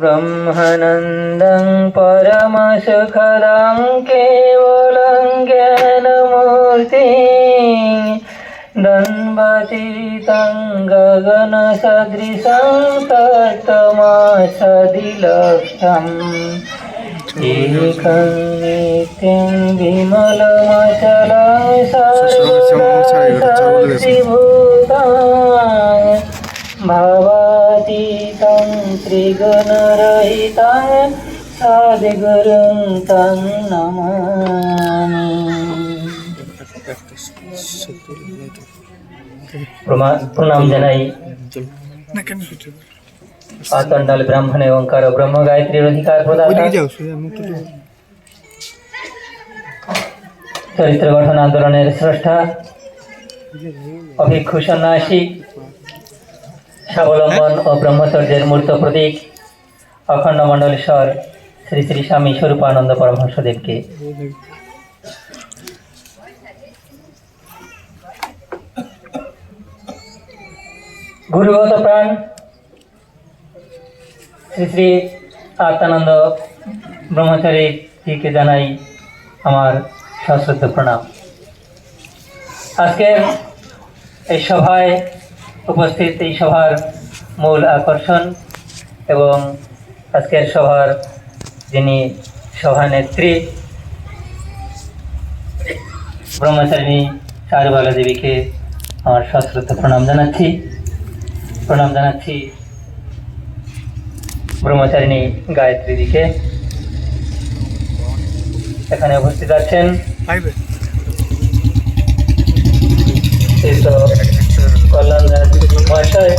ब्रह्मानन्दं परमसुखदं केवलं ज्ञानमूर्ति दन्वतीतं गगनसदृशं तत्तमासदिलक्षम् एकं नित्यं विमलमचलं ত্রিগুণরহিতায় সদ্গুরুং তং নমামি প্রণাম জানাই। পাতণ্ডাল ব্রাহ্মণে ওঙ্কার ব্রহ্ম গায়ত্রীর অধিকার প্রদাতা। চরিত্র গঠন আন্দোলনের স্রষ্টা। অভিক্ষু সন্ন্যাসী। স্বাবলম্বন ও ব্রহ্মচর্যের মূর্ত প্রতীক, অখণ্ড মণ্ডলেশ্বর শ্রী শ্রী স্বামী স্বরূপানন্দ পরমহংসদেবকে। গুরুগত প্রাণ, শ্রী শ্রী আত্মানন্দ ব্রহ্মচারী জিকে জানাই আমার সশ্রদ্ধ প্রণাম। আজকের এই সভায় উপস্থিত এই সভার মূল আকর্ষণ এবং আজকের সভার যিনি সভানেত্রী ব্রহ্মচারিণী চারুবালা দেবীকে আমার সশ্রদ্ধ প্রণাম জানাচ্ছি। প্রণাম জানাচ্ছি ব্রহ্মচারিণী গায়ত্রী দিকে। এখানে উপস্থিত আছেন কল্যাণ মহাশয়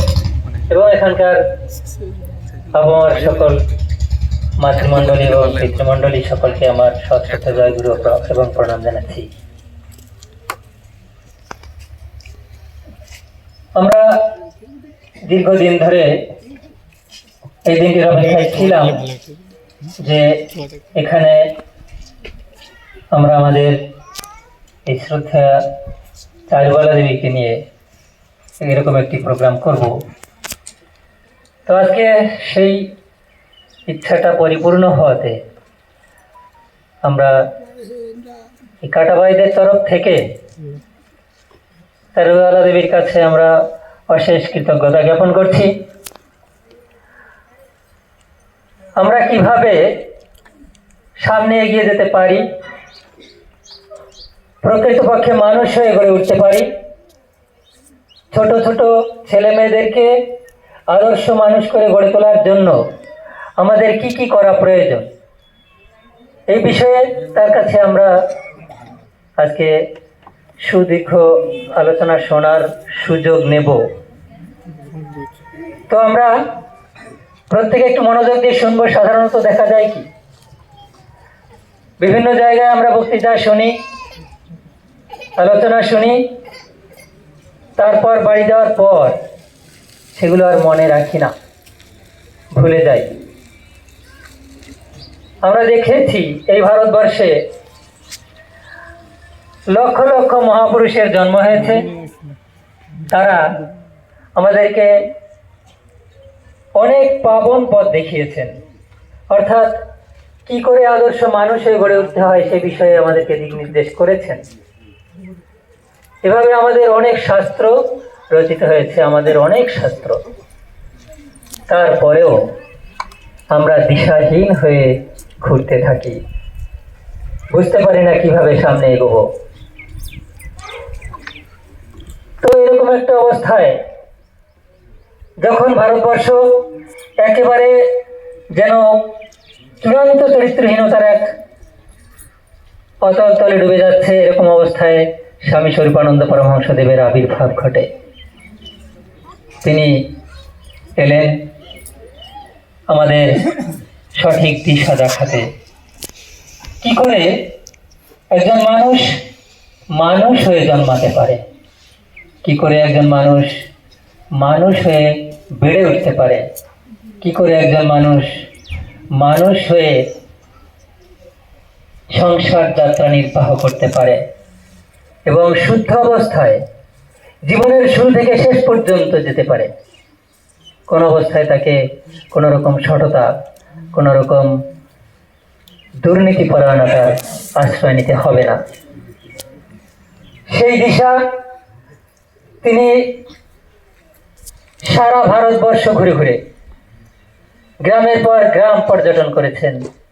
এবং এখানকার আবহাওয়ার সকল মাতৃমণ্ডলী এবং পিতৃমণ্ডলী সকলকে আমার সশ্রদ্ধ জয়গুরু এবং প্রণাম জানাচ্ছি। আমরা দীর্ঘদিন ধরে এই দিনটির অপেক্ষায় ছিলাম যে এখানে আমরা আমাদের এই শ্রদ্ধা চারুবালা দেবীকে নিয়ে এরকম একটি প্রোগ্রাম করব। তো আজকে সেই ইচ্ছাটা পরিপূর্ণ হওয়াতে আমরা কাটাবাইদের তরফ থেকে চারুবালা দেবীর কাছে আমরা অশেষ কৃতজ্ঞতা জ্ঞাপন করছি। আমরা কীভাবে সামনে এগিয়ে যেতে পারি, প্রকৃতপক্ষে মানুষ হয়ে গড়ে উঠতে পারি ছোট ছোট ছেলে মেয়েদেরকে আদর্শ মানুষ করে গড়ে তোলার জন্য আমাদের কি কি করা প্রয়োজন? এই বিষয়ে তার কাছে আমরা আজকে সুদীর্ঘ আলোচনা শোনার সুযোগ নেব। তো আমরা প্রত্যেকে একটু মনোযোগ দিয়ে শুনব, সাধারণত দেখা যায় কি? বিভিন্ন জায়গায় আমরা বক্তৃতা শুনি, আলোচনা শুনি তারপর বাড়ি যাওয়ার পর সেগুলো আর মনে রাখি না। ভুলে যাই। আমরা দেখেছি এই ভারতবর্ষে লক্ষ লক্ষ মহাপুরুষের জন্ম হয়েছে। তারা আমাদেরকে অনেক পাবন পথ দেখিয়েছেন। অর্থাৎ কি করে আদর্শ মানুষ হয়ে গড়ে উঠতে হয় সে বিষয়ে আমাদেরকে দিক নির্দেশ করেছেন। এভাবে আমাদের অনেক শাস্ত্র রচিত হয়েছে, আমাদের অনেক শাস্ত্র। তারপরেও আমরা দিশাহীন হয়ে ঘুরতে থাকি। বুঝতে পারি না কীভাবে সামনে এগোবো। তো এরকম একটা অবস্থায় যখন ভারতবর্ষ একেবারে যেন চূড়ান্ত চরিত্রহীনতার এক অতল তলে ডুবে যাচ্ছে, এরকম অবস্থায় স্বামী স্বরূপানন্দ পরমহংসদেবের আবির্ভাব ঘটে। তিনি এলেন আমাদের সঠিক দিশা দেখাতে। কি করে? একজন মানুষ মানুষ হয়ে জন্মাতে পারে। কি করে একজন মানুষ মানুষ হয়ে বেড়ে উঠতে পারে? কি করে একজন মানুষ মানুষ হয়ে সংসার যাত্রা নির্বাহ করতে পারে? এবং শুদ্ধ অবস্থায় জীবনের শুরু থেকে শেষ পর্যন্ত যেতে পারে। কোনো অবস্থায় তাকে কোনো রকম সততা, কোনো রকম দুর্নীতি পরায়ণতার আশ্রয় নিতে হবে না। সেই দিশা তিনি সারা ভারতবর্ষ ঘুরে ঘুরে গ্রামের পর গ্রাম পর্যটন করেছেন।